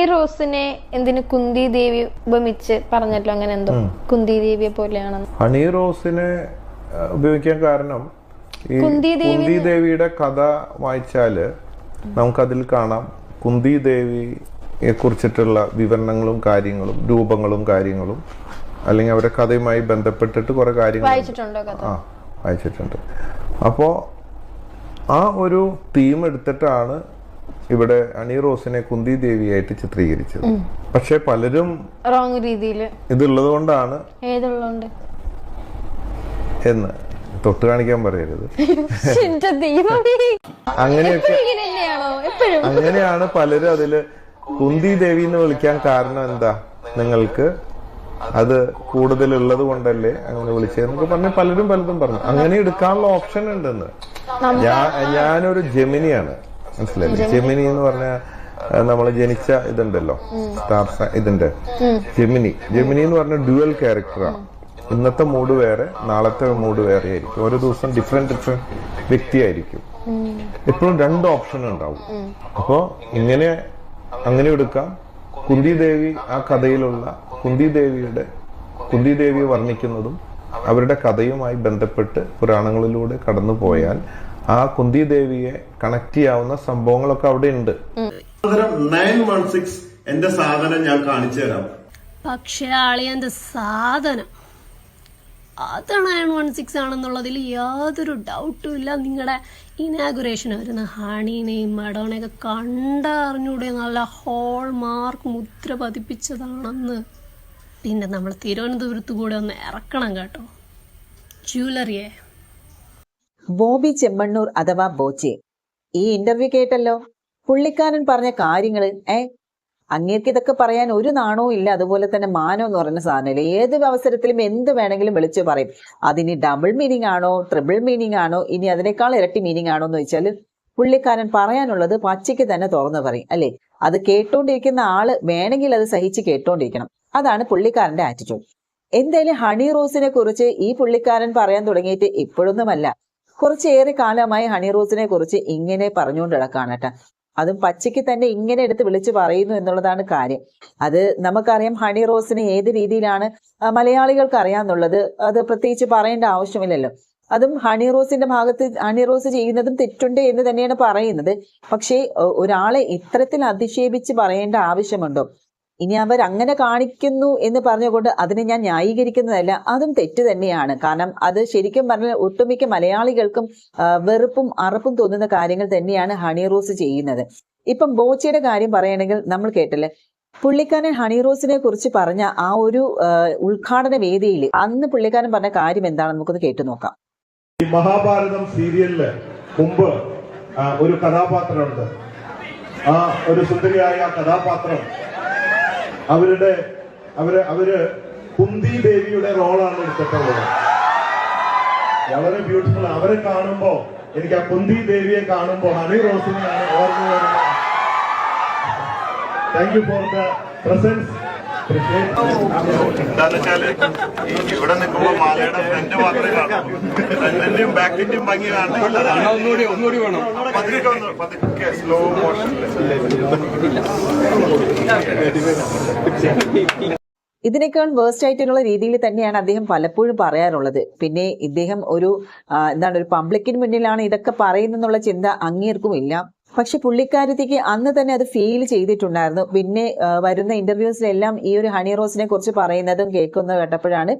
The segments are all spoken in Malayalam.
ഈ റോസിനെ എന്തിനു കുന്തി ദേവി ഉപമിച്ച് പറഞ്ഞല്ലോ? അങ്ങനെ എന്തോ കുന്തി ദേവിയെ പോലെയാണെന്ന്. ഹണി റോസിനെ ഉപയോഗിക്കാൻ കാരണം ഈ കുന്തി കുന്തി ദേവിയുടെ കഥ വായിച്ചാൽ നമുക്കതിൽ കാണാം. കുന്തി ദേവിയെ കുറിച്ചിട്ടുള്ള വിവരണങ്ങളും കാര്യങ്ങളും രൂപങ്ങളും കാര്യങ്ങളും അല്ലെങ്കിൽ അവരുടെ കഥയുമായി ബന്ധപ്പെട്ടിട്ട് കുറെ കാര്യങ്ങൾ ആ വായിച്ചിട്ടുണ്ട്. അപ്പോൾ ആ ഒരു തീം എടുത്തിട്ടാണ് ഇവിടെ അണി റോസിനെ കുന്തി ദേവിയായിട്ട് ചിത്രീകരിച്ചത്. പക്ഷെ പലരും റോങ് രീതിയിൽ ഇതുള്ളത് കൊണ്ടാണ് എന്ന് തൊട്ട് കാണിക്കാൻ പറയരുത്. അങ്ങനെയൊക്കെ അങ്ങനെയാണ് പലരും അതിൽ കുന്തി ദേവി എന്ന് വിളിക്കാൻ കാരണം എന്താ നിങ്ങൾക്ക്? അത് കൂടുതലുള്ളത് കൊണ്ടല്ലേ അങ്ങനെ വിളിച്ചതെന്നൊക്കെ പറഞ്ഞ് പലരും പലതും പറഞ്ഞു. അങ്ങനെ എടുക്കാനുള്ള ഓപ്ഷൻ ഉണ്ടെന്ന്. ഞാൻ ഞാനൊരു ജെമിനിയാണ് മനസ്സിലായില്ലേ? ജെമിനി എന്ന് പറഞ്ഞ നമ്മൾ ജനിച്ച ഇതുണ്ടല്ലോ. സ്റ്റാർ ഇതുണ്ട്. ജെമിനി. ജെമിനി എന്ന് പറഞ്ഞ ഡ്യുവൽ ക്യാരക്ടറാണ് ഇന്നത്തെ മൂഡ് വേറെ നാളത്തെ മൂഡ് വേറെ ആയിരിക്കും. ഓരോ ദിവസം ഡിഫറെന്റ് ഡിഫറെന്റ് വ്യക്തിയായിരിക്കും. എപ്പോഴും രണ്ട് ഓപ്ഷൻ ഉണ്ടാവും. അപ്പോ ഇങ്ങനെ അങ്ങനെ എടുക്കാം. കുന്തി ദേവി ആ കഥയിലുള്ള കുന്തി ദേവിയുടെ കുന്തി ദേവിയെ വർണിക്കുന്നതും അവരുടെ കഥയുമായി ബന്ധപ്പെട്ട് പുരാണങ്ങളിലൂടെ കടന്നു പോയാൽ ആ കുന്തി ദേവിയെ കണക്ട് ചെയ്യാവുന്ന സംഭവങ്ങളൊക്കെ അവിടെ ഉണ്ട്. നയൻ വൺ സിക്സ് എന്റെ സാധനം ഞാൻ കാണിച്ചു തരാം. പക്ഷെ അളിയന്റെ സാധനം. അത് നയൻ വൺ സിക്സ് ആണെന്നുള്ളതിൽ യാതൊരു ഡൗട്ടും ഇല്ല. നിങ്ങളുടെ ഇനാഗുറേഷൻ വരുന്ന ഹണീനെയും മഡോണെയൊക്കെ കണ്ടറിഞ്ഞൂടെ? നല്ല ഹോൾ മാർക്ക് മുദ്ര പതിപ്പിച്ചതാണെന്ന്. പിന്നെ നമ്മൾ തിരുവനന്തപുരത്ത് കൂടെ ഒന്ന് ഇറക്കണം കേട്ടോ. ജ്വല്ലറിയെ ബോബി ചെമ്മണ്ണൂർ അഥവാ ബോച്ചെ. ഈ ഇന്റർവ്യൂ കേട്ടല്ലോ? പുള്ളിക്കാരൻ പറഞ്ഞ കാര്യങ്ങൾ ഏ? അങ്ങേർക്ക് ഇതൊക്കെ പറയാൻ ഒരു നാണവും ഇല്ല. അതുപോലെ തന്നെ മാനോ എന്ന് പറയുന്ന സാധനമില്ല? ഏത് അവസരത്തിലും എന്ത് വേണമെങ്കിലും വിളിച്ചു പറയും. അതിന് ഡബിൾ മീനിങ് ആണോ ട്രിപ്പിൾ മീനിങ് ആണോ ഇനി അതിനേക്കാൾ ഇരട്ടി മീനിങ് ആണോ എന്ന് വെച്ചാൽ പുള്ളിക്കാരൻ പറയാനുള്ളത് പച്ചയ്ക്ക് തന്നെ തുറന്നു പറയും അല്ലേ? അത് കേട്ടോണ്ടിരിക്കുന്ന ആൾ വേണമെങ്കിൽ അത് സഹിച്ച് കേട്ടോണ്ടിരിക്കണം. അതാണ് പുള്ളിക്കാരന്റെ ആറ്റിറ്റ്യൂഡ് എന്തായാലും ഹണി റോസിനെ കുറിച്ച് ഈ പുള്ളിക്കാരൻ പറയാൻ തുടങ്ങിയിട്ട് ഇപ്പോഴൊന്നുമല്ല. കുറച്ചേറെ കാലമായി ഹണി റോസിനെ കുറിച്ച് ഇങ്ങനെ പറഞ്ഞുകൊണ്ട് കിടക്കാണ് അതും പച്ചയ്ക്ക് തന്നെ ഇങ്ങനെ എടുത്ത് വിളിച്ചു പറയുന്നു എന്നുള്ളതാണ് കാര്യം. അത് നമുക്കറിയാം ഹണി റോസിനെ ഏത് രീതിയിലാണ് മലയാളികൾക്ക് അറിയാന്നുള്ളത് അത് പ്രത്യേകിച്ച് പറയേണ്ട ആവശ്യമില്ലല്ലോ. അതും ഹണി റോസിന്റെ ഭാഗത്ത് ഹണി റോസ് ചെയ്യുന്നതും തെറ്റുണ്ട് എന്ന് തന്നെയാണ് പറയുന്നത്. പക്ഷേ ഒരാളെ ഇത്തരത്തിൽ അധിക്ഷേപിച്ച് പറയേണ്ട ആവശ്യമുണ്ടോ? ഇനി അവർ അങ്ങനെ കാണിക്കുന്നു എന്ന് പറഞ്ഞുകൊണ്ട് അതിനെ ഞാൻ ന്യായീകരിക്കുന്നതല്ല അതും തെറ്റ് തന്നെയാണ്. കാരണം അത് ശരിക്കും പറഞ്ഞാൽ ഒട്ടുമിക്ക മലയാളികൾക്കും വെറുപ്പും അറപ്പും തോന്നുന്ന കാര്യങ്ങൾ തന്നെയാണ് ഹണി റോസ് ചെയ്യുന്നത്. ഇപ്പം ബോച്ചയുടെ കാര്യം പറയുകയാണെങ്കിൽ നമ്മൾ കേട്ടല്ലേ പുള്ളിക്കാരൻ ഹണി റോസിനെ കുറിച്ച് പറഞ്ഞ ആ ഒരു ഉദ്ഘാടന വേദിയിൽ അന്ന് പുള്ളിക്കാരൻ പറഞ്ഞ കാര്യം എന്താണെന്ന് നമുക്കൊന്ന് കേട്ടു നോക്കാം. ഈ മഹാഭാരതം സീരിയലിൽ മുമ്പ് ഒരു കഥാപാത്രമുണ്ട്. ആ ഒരു സുന്ദരിയായ കഥാപാത്രം അവരുടെ അവർ അവർ കുന്തി ദേവിയുടെ റോളാണ് എടുത്തിട്ടുള്ളത്. വളരെ ബ്യൂട്ടിഫുൾ അവരെ കാണുമ്പോ എനിക്ക് ആ കുന്തി ദേവിയെ കാണുമ്പോ ഹണി റോസിനെയാണ് ഓർമ്മ വരുന്നത്. Thank you for the presence എന്താന്ന് വെച്ചാൽ ഇവിടെ നിൽക്കുമ്പോ മാലയുടെ ഫ്രണ്ട് മാത്രമേ കാണൂ ഫ്രണ്ടിന്റെയും ബാക്കിന്റെയും ഭംഗി കാണുന്നില്ല പതുക്കെ ഒന്ന് പതുക്കെ സ്ലോ മോഷൻ ഇതിനേക്കാൾ വേസ്റ്റ് ആയിട്ടുള്ള രീതിയിൽ തന്നെയാണ് അദ്ദേഹം പലപ്പോഴും പറയാറുള്ളത്. പിന്നെ ഇദ്ദേഹം ഒരു എന്താണ് ഒരു പബ്ലിക്കിന് മുന്നിലാണ് ഇതൊക്കെ പറയുന്നെന്നുള്ള ചിന്ത അങ്ങേർക്കും ഇല്ല പക്ഷെ പുള്ളിക്കാരത്തേക്ക് അന്ന് തന്നെ അത് ഫീൽ ചെയ്തിട്ടുണ്ടായിരുന്നു. പിന്നെ വരുന്ന ഇന്റർവ്യൂസിലെല്ലാം ഈ ഒരു ഹണി റോസിനെ കുറിച്ച് പറയുന്നതും കേൾക്കുന്നതും കേട്ടപ്പോഴാണ്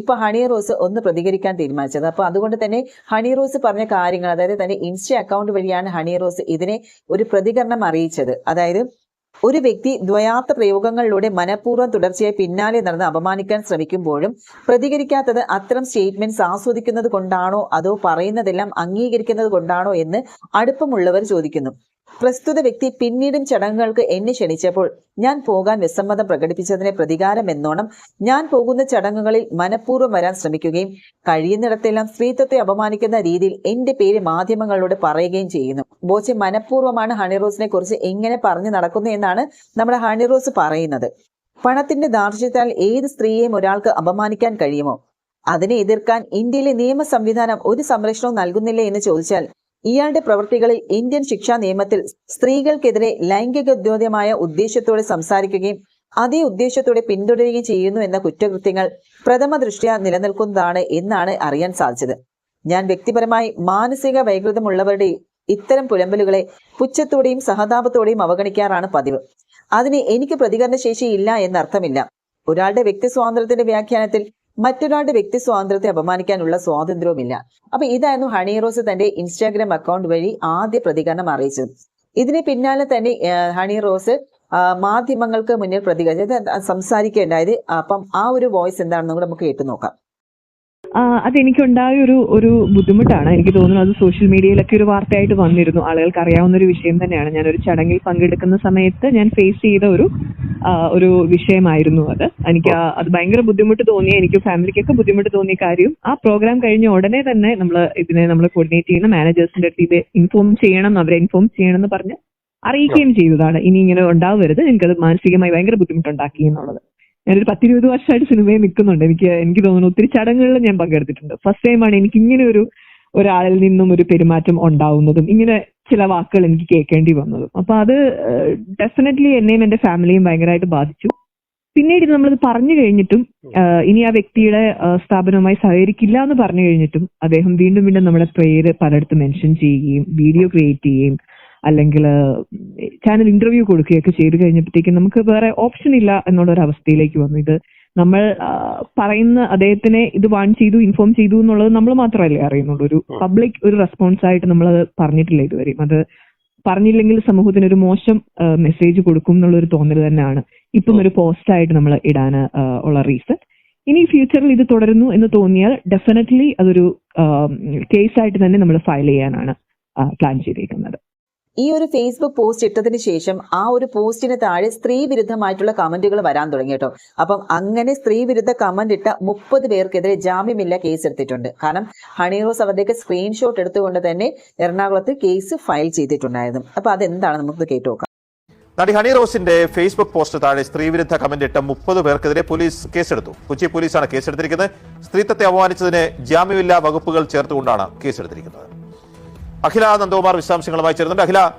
ഇപ്പൊ ഹണി റോസ് ഒന്ന് പ്രതികരിക്കാൻ തീരുമാനിച്ചത്. അപ്പൊ അതുകൊണ്ട് തന്നെ ഹണി റോസ് പറഞ്ഞ കാര്യങ്ങൾ അതായത് തന്റെ ഇൻസ്റ്റ അക്കൗണ്ട് വഴിയാണ് ഹണി റോസ് ഇതിനെ ഒരു പ്രതികരണം അറിയിച്ചത്. അതായത് ഒരു വ്യക്തി ദ്വയാർത്ഥ പ്രയോഗങ്ങളിലൂടെ മനഃപൂർവം തുടർച്ചയായി പിന്നാലെ നടന്ന് അപമാനിക്കാൻ ശ്രമിക്കുമ്പോഴും പ്രതികരിക്കാത്തത് അത്തരം സ്റ്റേറ്റ്മെന്റ്സ് ആസ്വദിക്കുന്നത് കൊണ്ടാണോ അതോ പറയുന്നതെല്ലാം അംഗീകരിക്കുന്നത് കൊണ്ടാണോ എന്ന് അടുപ്പമുള്ളവർ ചോദിക്കുന്നു. പ്രസ്തുത വ്യക്തി പിന്നീടും ചടങ്ങുകൾക്ക് എന്നെ ക്ഷണിച്ചപ്പോൾ ഞാൻ പോകാൻ വിസമ്മതം പ്രകടിപ്പിച്ചതിനെ പ്രതികാരം എന്നോണം ഞാൻ പോകുന്ന ചടങ്ങുകളിൽ മനഃപൂർവം വരാൻ ശ്രമിക്കുകയും കഴിയുന്നിടത്തെല്ലാം സ്ത്രീത്വത്തെ അപമാനിക്കുന്ന രീതിയിൽ എന്റെ പേര് മാധ്യമങ്ങളോട് പറയുകയും ചെയ്യുന്നു. ബോച്ചെ മനഃപൂർവമാണ് ഹണിറോസിനെ കുറിച്ച് എങ്ങനെ പറഞ്ഞു നടക്കുന്നു എന്നാണ് നമ്മുടെ ഹണിറോസ് പറയുന്നത്. പണത്തിന്റെ ദാർഢ്യത്താൽ ഏത് സ്ത്രീയെയും ഒരാൾക്ക് അപമാനിക്കാൻ കഴിയുമോ? അതിനെ എതിർക്കാൻ ഇന്ത്യയിലെ നിയമ സംവിധാനം ഒരു സംരക്ഷണവും നൽകുന്നില്ല എന്ന് ചോദിച്ചാൽ ഇയാളുടെ പ്രവൃത്തികളിൽ ഇന്ത്യൻ ശിക്ഷാ നിയമത്തിൽ സ്ത്രീകൾക്കെതിരെ ലൈംഗികോദ്യോതമായ ഉദ്ദേശത്തോടെ സംസാരിക്കുകയും അതേ ഉദ്ദേശത്തോടെ പിന്തുടരുകയും ചെയ്യുന്നു എന്ന കുറ്റകൃത്യങ്ങൾ പ്രഥമ ദൃഷ്ട്യാ നിലനിൽക്കുന്നതാണ് എന്നാണ് അറിയാൻ സാധിച്ചത്. ഞാൻ വ്യക്തിപരമായി മാനസിക വൈകൃതമുള്ളവരുടെ ഇത്തരം പുലമ്പലുകളെ പുച്ഛത്തോടെയും സഹതാപത്തോടെയും അവഗണിക്കാറാണ് പതിവ്. അതിന് എനിക്ക് പ്രതികരണശേഷി ഇല്ല എന്നർത്ഥമില്ല. ഒരാളുടെ വ്യക്തി സ്വാതന്ത്ര്യത്തിന്റെ വ്യാഖ്യാനത്തിൽ മറ്റൊരാളുടെ വ്യക്തി സ്വാതന്ത്ര്യത്തെ അപമാനിക്കാനുള്ള സ്വാതന്ത്ര്യവുമില്ല. അപ്പൊ ഇതായിരുന്നു ഹണി റോസ് തന്റെ ഇൻസ്റ്റാഗ്രാം അക്കൗണ്ട് വഴി ആദ്യ പ്രതികരണം അറിയിച്ചത്. ഇതിന് പിന്നാലെ തന്നെ ഹണി റോസ് മാധ്യമങ്ങൾക്ക് മുന്നിൽ പ്രതികരിച്ചത് സംസാരിക്കേണ്ടായത് അപ്പം ആ ഒരു വോയിസ് എന്താണെന്ന് കൂടെ നമുക്ക് കേട്ടു നോക്കാം. അതെനിക്കുണ്ടായ ഒരു ഒരു ബുദ്ധിമുട്ടാണ്. എനിക്ക് തോന്നുന്നു അത് സോഷ്യൽ മീഡിയയിലൊക്കെ ഒരു വാർത്തയായിട്ട് വന്നിരുന്നു. ആളുകൾക്ക് അറിയാവുന്ന ഒരു വിഷയം തന്നെയാണ്. ഞാൻ ഒരു ചടങ്ങിൽ പങ്കെടുക്കുന്ന സമയത്ത് ഞാൻ ഫേസ് ചെയ്ത ഒരു ഒരു വിഷയമായിരുന്നു അത്. എനിക്ക് അത് ഭയങ്കര ബുദ്ധിമുട്ട് തോന്നിയ എനിക്ക് ഫാമിലിക്കൊക്കെ ബുദ്ധിമുട്ട് തോന്നിയ കാര്യം ആ പ്രോഗ്രാം കഴിഞ്ഞ ഉടനെ തന്നെ നമ്മൾ ഇതിനെ നമ്മൾ കോർഡിനേറ്റ് ചെയ്യുന്ന മാനേജേഴ്സിന്റെ അടുത്ത് ഇത് ഇൻഫോം ചെയ്യണം അവരെ ഇൻഫോം ചെയ്യണം എന്ന് പറഞ്ഞ് അറിയിക്കുകയും ചെയ്തതാണ്. ഇനി ഇങ്ങനെ ഉണ്ടാവരുത്. എനിക്കത് മാനസികമായി ഭയങ്കര ബുദ്ധിമുട്ടുണ്ടാക്കി എന്നുള്ളത്. ഞാനൊരു പത്തിരുപത് വർഷമായിട്ട് സിനിമയിൽ നിൽക്കുന്നുണ്ട്. എനിക്ക് എനിക്ക് തോന്നുന്നു ഒത്തിരി ചടങ്ങുകളിൽ ഞാൻ പങ്കെടുത്തിട്ടുണ്ട്. ഫസ്റ്റ് ടൈമാണ് എനിക്ക് ഇങ്ങനെ ഒരു ഒരാളിൽ നിന്നും ഒരു പെരുമാറ്റം ഉണ്ടാവുന്നതും ഇങ്ങനെ ചില വാക്കുകൾ എനിക്ക് കേൾക്കേണ്ടി വന്നതും. അപ്പൊ അത് ഡെഫിനറ്റ്ലി എന്നെയും എന്റെ ഫാമിലിയും ഭയങ്കരമായിട്ട് ബാധിച്ചു. പിന്നീട് ഇത് പറഞ്ഞു കഴിഞ്ഞിട്ടും ഇനി ആ വ്യക്തിയുടെ സ്ഥാപനവുമായി സഹകരിക്കില്ല എന്ന് പറഞ്ഞു കഴിഞ്ഞിട്ടും അദ്ദേഹം വീണ്ടും വീണ്ടും നമ്മുടെ പേര് പലയിടത്തും മെൻഷൻ ചെയ്യുകയും വീഡിയോ ക്രിയേറ്റ് ചെയ്യുകയും അല്ലെങ്കിൽ ചാനൽ ഇന്റർവ്യൂ കൊടുക്കുകയൊക്കെ ചെയ്തു കഴിഞ്ഞപ്പോഴത്തേക്കും നമുക്ക് വേറെ ഓപ്ഷൻ ഇല്ല എന്നുള്ള ഒരു അവസ്ഥയിലേക്ക് വന്നു. ഇത് നമ്മൾ പറയുന്ന അദ്ദേഹത്തിനെ ഇത് വാൺ ചെയ്തു ഇൻഫോം ചെയ്തു എന്നുള്ളത് നമ്മൾ മാത്രമല്ലേ അറിയുന്നുള്ളൂ. ഒരു പബ്ലിക് ഒരു റെസ്പോൺസ് ആയിട്ട് നമ്മൾ അത് പറഞ്ഞിട്ടില്ല ഇതുവരെയും. അത് പറഞ്ഞില്ലെങ്കിൽ സമൂഹത്തിന് ഒരു മോശം മെസ്സേജ് കൊടുക്കും എന്നുള്ളൊരു തോന്നൽ തന്നെയാണ്. ഇപ്പം ഒരു പോസ്റ്റ് ആയിട്ട് നമ്മൾ ഇടാൻ ഉള്ള റീസൺ ഇനി ഫ്യൂച്ചറിൽ ഇത് തുടരുന്നു എന്ന് തോന്നിയാൽ ഡെഫിനറ്റ്ലി അതൊരു കേസായിട്ട് തന്നെ നമ്മൾ ഫയൽ ചെയ്യാനാണ് പ്ലാൻ ചെയ്തിരിക്കുന്നത് ഈ ഒരു ഫേസ്ബുക്ക് പോസ്റ്റ് ഇട്ടതിന് ശേഷം ആ ഒരു പോസ്റ്റിന് താഴെ സ്ത്രീ വിരുദ്ധമായിട്ടുള്ള കമന്റുകൾ വരാൻ തുടങ്ങി കേട്ടോ. അപ്പം അങ്ങനെ സ്ത്രീ വിരുദ്ധ കമന്റ് ഇട്ട മുപ്പത് പേർക്കെതിരെ ജാമ്യമില്ല കേസ് എടുത്തിട്ടുണ്ട്. കാരണം ഹണി റോസ് അവരുടെയൊക്കെ സ്ക്രീൻഷോട്ട് എടുത്തുകൊണ്ട് തന്നെ എറണാകുളത്ത് കേസ് ഫയൽ ചെയ്തിട്ടുണ്ടായിരുന്നു. അപ്പൊ അതെന്താണ്? നമുക്ക് കേട്ടു നടി ഹണി റോസിന്റെ ഫേസ്ബുക്ക് പോസ്റ്റ് താഴെ സ്ത്രീ വിരുദ്ധ കമന്റ് ഇട്ട മുപ്പത് പേർക്കെതിരെ പോലീസ് കേസെടുത്തു കൊച്ചി പോലീസാണ് കേസെടുത്തിരിക്കുന്നത് സ്ത്രീത്വത്തെ അപമാനിച്ചതിന് ജാമ്യമില്ലാ വകുപ്പുകൾ ചേർത്തുകൊണ്ടാണ് കേസെടുത്തിരിക്കുന്നത് അഖില നന്ദകുമാർ വിശദാംശങ്ങളുമായി ചേരുന്നുണ്ട്. അഖില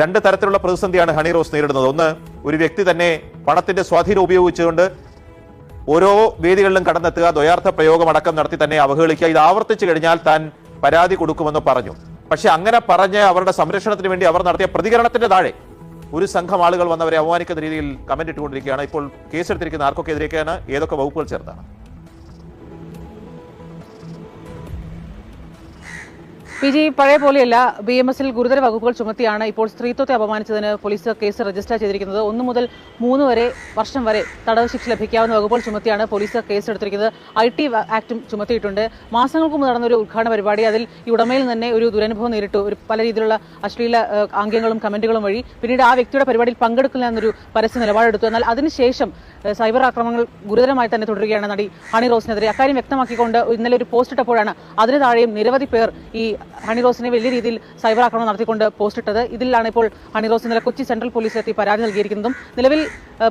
രണ്ട് തരത്തിലുള്ള പ്രതിസന്ധിയാണ് ഹണി റോസ് നേരിടുന്നത്. ഒന്ന് ഒരു വ്യക്തി തന്നെ പണത്തിന്റെ സ്വാധീനം ഉപയോഗിച്ചുകൊണ്ട് ഓരോ വേദികളിലും കടന്നെത്തുക ദ്വയാർത്ഥ പ്രയോഗം അടക്കം നടത്തി തന്നെ അവഹേളിക്കുക. ഇത് ആവർത്തിച്ചു കഴിഞ്ഞാൽ താൻ പരാതി കൊടുക്കുമെന്ന് പറഞ്ഞു. പക്ഷെ അങ്ങനെ പറഞ്ഞ് അവരുടെ സംരക്ഷണത്തിന് വേണ്ടി അവർ നടത്തിയ പ്രതികരണത്തിന്റെ താഴെ ഒരു സംഘം ആളുകൾ വന്നവരെ അവമാനിക്കുന്ന രീതിയിൽ കമന്റ് ഇട്ടുകൊണ്ടിരിക്കുകയാണ്. ഇപ്പോൾ കേസെടുത്തിരിക്കുന്ന ആർക്കൊക്കെ എതിരേക്കാണ്? ഏതൊക്കെ വകുപ്പുകൾ ചേർത്താണ് പി ജി പഴയ പോലെയല്ല ബി എം എസിൽ ഗുരുതര വകുപ്പുകൾ ചുമത്തിയാണ് ഇപ്പോൾ സ്ത്രീത്വത്തെ അപമാനിച്ചതിന് പോലീസ് കേസ് രജിസ്റ്റർ ചെയ്തിരിക്കുന്നത്. ഒന്ന് മുതൽ മൂന്ന് വരെ വർഷം വരെ തടവ് ശിക്ഷ ലഭിക്കാവുന്ന വകുപ്പുകൾ ചുമത്തിയാണ് പോലീസ് കേസ് എടുത്തിരിക്കുന്നത് ഐ ടി ആക്ടും ചുമത്തിയിട്ടുണ്ട്. മാസങ്ങൾക്ക് മുമ്പ് നടന്നൊരു ഉദ്ഘാടന പരിപാടി അതിൽ ഈ ഉടമയിൽ തന്നെ ഒരു ദുരനുഭവം നേരിട്ടു. ഒരു പല രീതിയിലുള്ള അശ്ലീല ആംഗ്യങ്ങളും കമന്റുകളും വഴി പിന്നീട് ആ വ്യക്തിയുടെ പരിപാടിയിൽ പങ്കെടുക്കില്ല എന്നൊരു പരസ്യ നിലപാടെടുത്തു. എന്നാൽ അതിനുശേഷം സൈബർ ആക്രമണങ്ങൾ ഗുരുതരമായി തന്നെ തുടരുകയാണ് നടി ഹണി റോസിനെതിരെ. അക്കാര്യം വ്യക്തമാക്കിക്കൊണ്ട് ഇന്നലെ ഒരു പോസ്റ്റ് ഇട്ടപ്പോഴാണ് അതിന് താഴെയും നിരവധി പേർ ഈ ഹണി റോസിനെ വലിയ രീതിയിൽ സൈബർ ആക്രമണം നടത്തിക്കൊണ്ട് പോസ്റ്റ് ഇട്ടത്. ഇതിലാണ് ഇപ്പോൾ ഹണി റോസ് ഇന്നലെ കൊച്ചി സെൻട്രൽ പോലീസിലെത്തി പരാതി നൽകിയിരിക്കുന്നതും. നിലവിൽ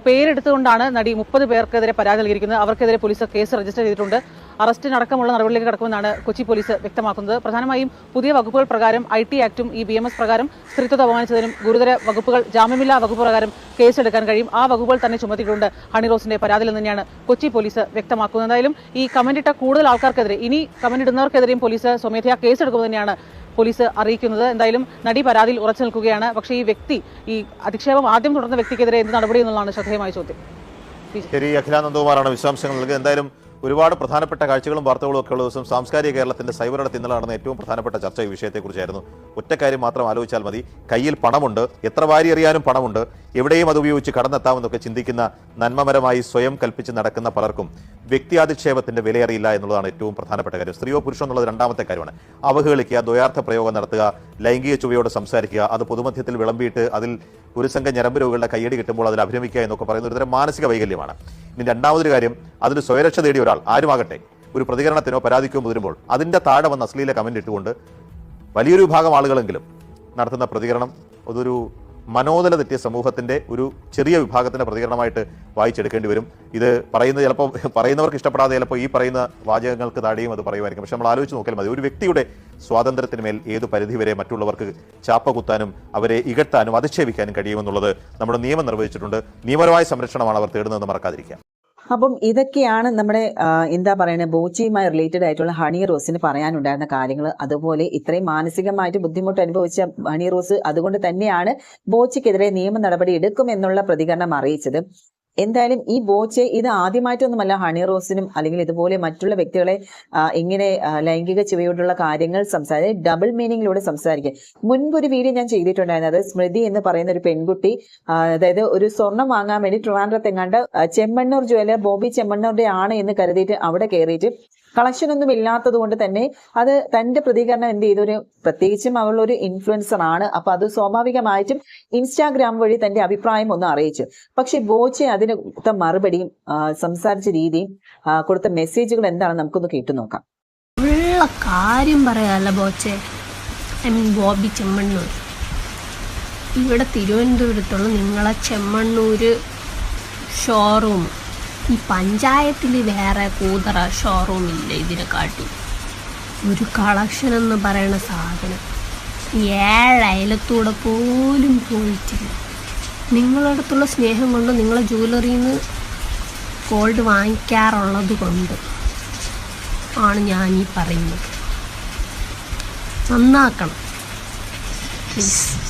പേരെടുത്തുകൊണ്ടാണ് നടി മുപ്പത് പേർക്കെതിരെ പരാതി നൽകിയിരിക്കുന്നത്. അവർക്കെതിരെ പോലീസ് കേസ് രജിസ്റ്റർ ചെയ്തിട്ടുണ്ട്. അറസ്റ്റിനടക്കമുള്ള നടപടികളിലേക്ക് കടക്കുമെന്നാണ് കൊച്ചി പോലീസ് വ്യക്തമാക്കുന്നത്. പ്രധാനമായും പുതിയ വകുപ്പുകൾ പ്രകാരം ഐ ടി ആക്ടും ഈ ബി എം എസ് പ്രകാരം സ്ത്രീത്വത്തെ അപമാനിച്ചതിനും ഗുരുതര വകുപ്പുകൾ ജാമ്യമില്ലാ വകുപ്പ് പ്രകാരം കേസെടുക്കാൻ കഴിയും. ആ വകുപ്പുകൾ തന്നെ ചുമത്തിയിട്ടുണ്ട്. ഹണി റോസിന്റെ പരാതിയിൽ തന്നെയാണ് കൊച്ചി പോലീസ് വ്യക്തമാക്കുന്നത്. എന്തായാലും ഈ കമന്റ് ഇട്ട കൂടുതൽ ആൾക്കാർക്കെതിരെ ഇനി കമന്റ് ഇടുന്നവർക്കെതിരെയും പോലീസ് സ്വമേധയാ കേസെടുക്കുമെന്ന് തന്നെയാണ് പോലീസ് അറിയിക്കുന്നത്. എന്തായാലും നടി പരാതിയിൽ ഉറച്ചു നിൽക്കുകയാണ്. പക്ഷേ ഈ വ്യക്തി ഈ അധിക്ഷേപം ആദ്യം തുടർന്ന വ്യക്തിക്കെതിരെ എന്ത് നടപടി എന്നുള്ളതാണ് ശ്രദ്ധേയമായ ചോദ്യം. ശരി അഖിലാനന്ദകുമാറാണ് വിശദാംശങ്ങൾ നൽകിയത്. എന്തായാലും ഒരുപാട് പ്രധാനപ്പെട്ട കാഴ്ചകളും വാർത്തകളും ഒക്കെ ഉള്ള ദിവസം സാംസ്കാരിക കേരളത്തിന്റെ സൈബർ ഇടത്ത് ഇന്നലെ നടന്ന ഏറ്റവും പ്രധാനപ്പെട്ട ചർച്ച ഈ വിഷയത്തെക്കുറിച്ചായിരുന്നു. ഒറ്റ കാര്യം മാത്രം ആലോചിച്ചാൽ മതി. കയ്യിൽ പണമുണ്ട്. എത്ര വാരി എറിയാനും പണമുണ്ട്. എവിടെയും അത് ഉപയോഗിച്ച് കടന്നെത്താമെന്നൊക്കെ ചിന്തിക്കുന്ന നന്മമരമായി സ്വയം കൽപ്പിച്ച് നടക്കുന്ന പലർക്കും വ്യക്തിയാധിക്ഷേപത്തിന്റെ വിലയറിയില്ല എന്നുള്ളതാണ് ഏറ്റവും പ്രധാനപ്പെട്ട കാര്യം. സ്ത്രീയോ പുരുഷോ എന്നുള്ളത് രണ്ടാമത്തെ കാര്യമാണ്. അവഹേളിക്കുക ദ്വയാർത്ഥ പ്രയോഗം നടത്തുക ലൈംഗിക ചുവയോട് സംസാരിക്കുക അത് പൊതുമധ്യത്തിൽ വിളമ്പിയിട്ട് അതിൽ ഒരു സംഘം ഞരമ്പ് രോഗികളുടെ കയ്യടി കിട്ടുമ്പോൾ അതിൽ അഭിനമിക്കുക എന്നൊക്കെ പറയുന്ന ഒരുതരം മാനസിക വൈകല്യമാണ്. ഇനി രണ്ടാമതൊരു കാര്യം അതിന് സ്വയരക്ഷ നേടിയ ഒരാൾ ആരുമാകട്ടെ ഒരു പ്രതികരണത്തിനോ പരാതിക്കോ മുതിരുമ്പോൾ അതിന്റെ താഴെ വന്ന അശ്ലീല കമന്റ് ഇട്ടുകൊണ്ട് വലിയൊരു വിഭാഗം ആളുകളെങ്കിലും നടത്തുന്ന പ്രതികരണം അതൊരു മനോദല തെറ്റിയ സമൂഹത്തിന്റെ ഒരു ചെറിയ വിഭാഗത്തിന്റെ പ്രതികരണമായിട്ട് വായിച്ചെടുക്കേണ്ടി വരും. ഇത് പറയുന്നത് ചിലപ്പോൾ പറയുന്നവർക്ക് ഇഷ്ടപ്പെടാതെ ചിലപ്പോൾ ഈ പറയുന്ന വാചകങ്ങൾക്ക് താടിയും അത് പറയുമായിരിക്കും. പക്ഷെ നമ്മൾ ആലോചിച്ച് നോക്കിയാൽ മതി. ഒരു വ്യക്തിയുടെ സ്വാതന്ത്ര്യത്തിന് മേൽ ഏത് പരിധിവരെ മറ്റുള്ളവർക്ക് ചാപ്പ കുത്താനും അവരെ ഇകഴ്ത്താനും അധിക്ഷേപിക്കാനും കഴിയുമെന്നുള്ളത് നമ്മുടെ നിയമം നിർവഹിച്ചിട്ടുണ്ട്. നിയമപരമായ സംരക്ഷണമാണ് അവർ തേടുന്നതെന്ന് മറക്കാതിരിക്കാം അപ്പം ഇതൊക്കെയാണ് നമ്മുടെ എന്താ പറയുന്നത് ബോച്ചിയുമായി റിലേറ്റഡ് ആയിട്ടുള്ള ഹണി റോസിന് പറയാനുണ്ടായിരുന്ന കാര്യങ്ങൾ. അതുപോലെ ഇത്രയും മാനസികമായിട്ട് ബുദ്ധിമുട്ട് അനുഭവിച്ച ഹണി റോസ് അതുകൊണ്ട് തന്നെയാണ് ബോച്ചിക്കെതിരെ നിയമ നടപടി എടുക്കുമെന്നുള്ള പ്രതികരണം അറിയിച്ചത്. എന്തായാലും ഈ ബോച്ചെ ഇത് ആദ്യമായിട്ടൊന്നുമല്ല ഹണി റോസിനും അല്ലെങ്കിൽ ഇതുപോലെ മറ്റുള്ള വ്യക്തികളെ ഇങ്ങനെ ലൈംഗിക ചുവയോടുള്ള കാര്യങ്ങൾ സംസാരിക്കുക ഡബിൾ മീനിങ്ങിലൂടെ സംസാരിക്കുക. ഒരു വീഡിയോ ഞാൻ ചെയ്തിട്ടുണ്ടായിരുന്നത് സ്മൃതി എന്ന് പറയുന്ന ഒരു പെൺകുട്ടി അതായത് ഒരു സ്വർണം വാങ്ങാൻ വേണ്ടി ട്രിവാൻഡ്രത്തെങ്ങാണ്ട് ചെമ്മണ്ണൂർ ജ്വല്ലർ ബോബി ചെമ്മണ്ണൂരുടെ ആണ് എന്ന് കരുതിയിട്ട് അവിടെ കയറിയിട്ട് കളക്ഷൻ ഒന്നും ഇല്ലാത്തത് കൊണ്ട് തന്നെ അത് തന്റെ പ്രതികരണം എന്ത് ചെയ്തു? ഒരു പ്രത്യേകിച്ചും അവൾ ഒരു ഇൻഫ്ലുവൻസർ ആണ്. അപ്പൊ അത് സ്വാഭാവികമായിട്ടും ഇൻസ്റ്റാഗ്രാം വഴി തന്റെ അഭിപ്രായം ഒന്ന് അറിയിച്ചു. പക്ഷെ ബോച്ചെ അതിന് കൊടുത്ത മറുപടിയും സംസാരിച്ച രീതിയും കൊടുത്ത മെസ്സേജുകൾ എന്താണെന്ന് നമുക്കൊന്ന് കേട്ടു നോക്കാം. കാര്യം പറയാല്ല Boche. I mean Bobby Chemmanur. ഇവിടെ തിരുവനന്തപുരത്തുള്ള നിങ്ങളെ ചെമ്മണ്ണൂർ ഷോറൂം ഈ പഞ്ചായത്തിൽ വേറെ കൂതറ ഷോറൂം ഇല്ല ഇതിനെ കാട്ടി ഒരു കളക്ഷൻ എന്ന് പറയുന്ന സാധനം. ഏഴ് പോലും പോയിട്ടില്ല. നിങ്ങളടുത്തുള്ള സ്നേഹം കൊണ്ട് നിങ്ങളെ ജ്വല്ലറിയിൽ നിന്ന് ഗോൾഡ് വാങ്ങിക്കാറുള്ളത് കൊണ്ട് ആണ് ഞാൻ ഈ പറയുന്നത്. നന്നാക്കണം. പ്ലീസ്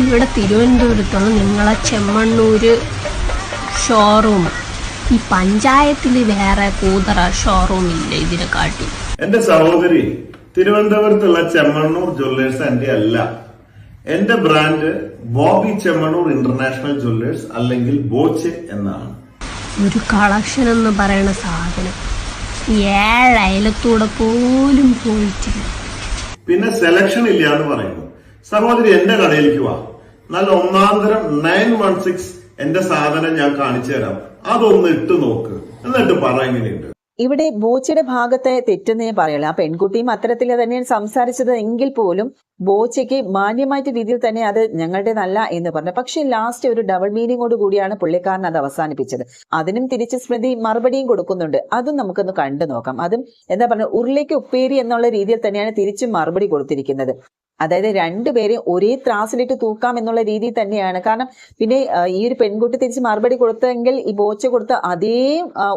ഇവിടെ തിരുവനന്തപുരത്തുള്ള നിങ്ങളെ ചെമ്മണ്ണൂർ ഷോറൂം ഈ പഞ്ചായത്തിൽ വേറെ കൂതറ ഷോറൂം ഇല്ല ഇതിനെ കാട്ടി എന്റെ സഹോദരി തിരുവനന്തപുരത്തുള്ള ചെമ്മണ്ണൂർ ജ്വല്ലേഴ്സ് എന്റെ അല്ല. എന്റെ brand Bobby Chemmanur international jewellers അല്ലെങ്കിൽ ബോച്ച് എന്നാണ്. ഒരു കളക്ഷൻ എന്ന് പറയുന്ന സാധനം. ഏഴ് അയലത്തൂടെ പോലും പോയിട്ടില്ല. പിന്നെ സെലക്ഷൻ ഇല്ല എന്ന് പറയുന്നു. സഹോദരി എന്റെ കടയിലേക്ക് വാ. നല്ല ഒന്നാന്തരം നയൻ വൺ സിക്സ് എന്റെ സാധനം ഞാൻ കാണിച്ചു തരാം. അതൊന്ന് ഇട്ട് നോക്ക്. എന്നിട്ട് പറ എങ്ങനെയുണ്ട്? ഇവിടെ ബോച്ചയുടെ ഭാഗത്തെ തെറ്റെന്ന് ഞാൻ പറയുള്ളു ആ പെൺകുട്ടിയും അത്തരത്തിൽ തന്നെയാണ് സംസാരിച്ചത് എങ്കിൽ പോലും ബോച്ചയ്ക്ക് മാന്യമായിട്ട് രീതിയിൽ തന്നെ അത് ഞങ്ങളുടേതല്ല എന്ന് പറഞ്ഞു. പക്ഷെ ലാസ്റ്റ് ഒരു ഡബിൾ മീനിങ്ങോട് കൂടിയാണ് പുള്ളിക്കാരൻ അത് അവസാനിപ്പിച്ചത്. അതിനും തിരിച്ച് സ്മൃതി മറുപടിയും കൊടുക്കുന്നുണ്ട്. അതും നമുക്കൊന്ന് കണ്ടു നോക്കാം. അതും എന്താ പറയുക ഉരുളയ്ക്ക് ഉപ്പേരി എന്നുള്ള രീതിയിൽ തന്നെയാണ് തിരിച്ചും മറുപടി കൊടുത്തിരിക്കുന്നത്. അതായത് രണ്ടുപേരെ ഒരേ ത്രാസിലിട്ട് തൂക്കാം എന്നുള്ള രീതി തന്നെയാണ്. കാരണം പിന്നെ ഈ ഒരു പെൺകുട്ടി തിരിച്ച് മറുപടി കൊടുത്തെങ്കിൽ ഈ ബോച്ച കൊടുത്ത അതേ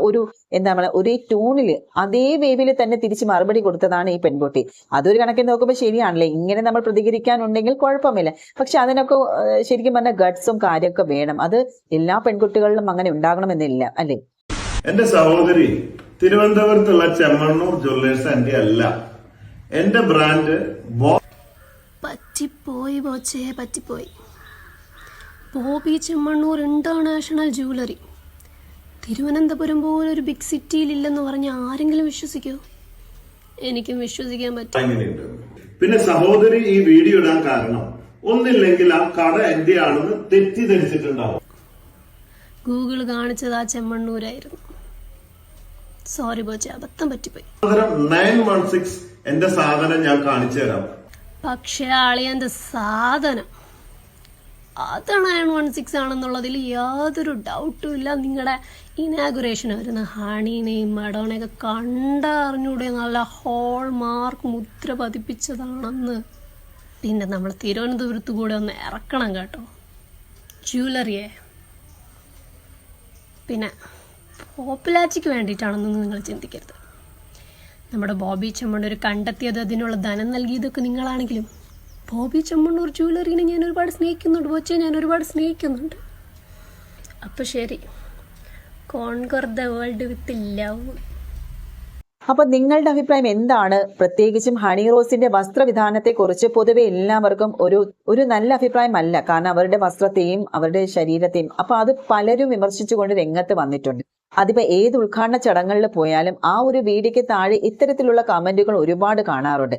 ഒരു എന്താ പറയുക ഒരേ ടൂണിൽ അതേ വേവിൽ തന്നെ തിരിച്ച് മറുപടി കൊടുത്തതാണ് ഈ പെൺകുട്ടി. അതൊരു കണക്കിന് നോക്കുമ്പോൾ ശരിയാണല്ലേ? ഇങ്ങനെ നമ്മൾ പ്രതികരിക്കാനുണ്ടെങ്കിൽ കുഴപ്പമില്ല. പക്ഷെ അതിനൊക്കെ ശരിക്കും പറഞ്ഞ ഗട്ട്സും കാര്യമൊക്കെ വേണം. അത് എല്ലാ പെൺകുട്ടികളിലും അങ്ങനെ ഉണ്ടാകണമെന്നില്ല അല്ലേ? എന്റെ സഹോദരി തിരുവനന്തപുരത്തുള്ള ചെമ്മണ്ണൂർ ജ്വല്ലേഴ്സ് എന്റെ അല്ല. എന്റെ ബ്രാൻഡ് ബോ പോച്ചേ ബോച്ചേ പറ്റിപ്പോയി. ബോബി ചെമ്മണ്ണൂർ ഇന്റർനാഷണൽ ജുവലറി തിരുവനന്തപുരം പോലെ ഒരു ബിഗ് സിറ്റിയിലില്ലെന്ന് പറഞ്ഞ് ആരെങ്കിലും വിശ്വസിക്കോ? എനിക്കും വിശ്വസിക്കാൻ പറ്റും. പിന്നെ സഹോദരി ഈ വീഡിയോ ഇടാൻ കാരണം ഒന്നില്ലെങ്കിൽ ആ കട എന്റെയാണെന്ന് തെറ്റിദ്ധരിച്ചിട്ടുണ്ടാവും. ഗൂഗിൾ കാണിച്ചത് ആ ചെമ്മണ്ണൂരായിരുന്നു. സോറി ബോച്ചെ അബദ്ധം പറ്റിപ്പോയി. നയൻ വൺ സിക്സ് എന്റെ സാധനം ഞാൻ കാണിച്ചു തരാം പക്ഷേ അളിയന്റെ സാധനം. അത് നയൻ വൺ സിക്സ് ആണെന്നുള്ളതിൽ യാതൊരു ഡൗട്ടും ഇല്ല. നിങ്ങളുടെ ഇനാഗുറേഷൻ വരുന്ന ഹണീനെയും മഡോണയൊക്കെ കണ്ടറിഞ്ഞൂടെ നല്ല ഹോൾ മാർക്ക് മുദ്ര പതിപ്പിച്ചതാണെന്ന്. പിന്നെ നമ്മൾ തിരുവനന്തപുരത്ത് കൂടെ ഒന്ന് ഇറക്കണം കേട്ടോ. ജ്വല്ലറിയെ പിന്നെ പോപ്പുലാരിറ്റിക്ക് വേണ്ടിയിട്ടാണെന്നൊന്നും നിങ്ങൾ ചിന്തിക്കരുത്. നമ്മുടെ ബോബി ചെമ്മണ്ണൂർ കണ്ടെത്തിയത് അതിനുള്ള ധനം നൽകിയതൊക്കെ നിങ്ങളാണെങ്കിലും. ബോബി ചെമ്മണ്ണൂർ ജ്വല്ലറിനെ ഞാൻ ഒരുപാട് സ്നേഹിക്കുന്നുണ്ട്. ബോച്ചെ ഞാൻ ഒരുപാട് സ്നേഹിക്കുന്നുണ്ട്. അപ്പോൾ ശരി. Conquer world with love. അപ്പൊ നിങ്ങളുടെ അഭിപ്രായം എന്താണ്? പ്രത്യേകിച്ചും ഹണി റോസിന്റെ വസ്ത്രവിധാനത്തെ കുറിച്ച് പൊതുവെ എല്ലാവർക്കും ഒരു ഒരു നല്ല അഭിപ്രായമല്ല. കാരണം അവരുടെ വസ്ത്രത്തെയും അവരുടെ ശരീരത്തെയും. അപ്പൊ അത് പലരും വിമർശിച്ചുകൊണ്ട് രംഗത്ത് വന്നിട്ടുണ്ട്. അതിപ്പോ ഏത് ഉദ്ഘാടന ചടങ്ങുകളിൽ പോയാലും ആ ഒരു വീഡിയോയ്ക്ക് താഴെ ഇത്തരത്തിലുള്ള കമന്റുകൾ ഒരുപാട് കാണാറുണ്ട്.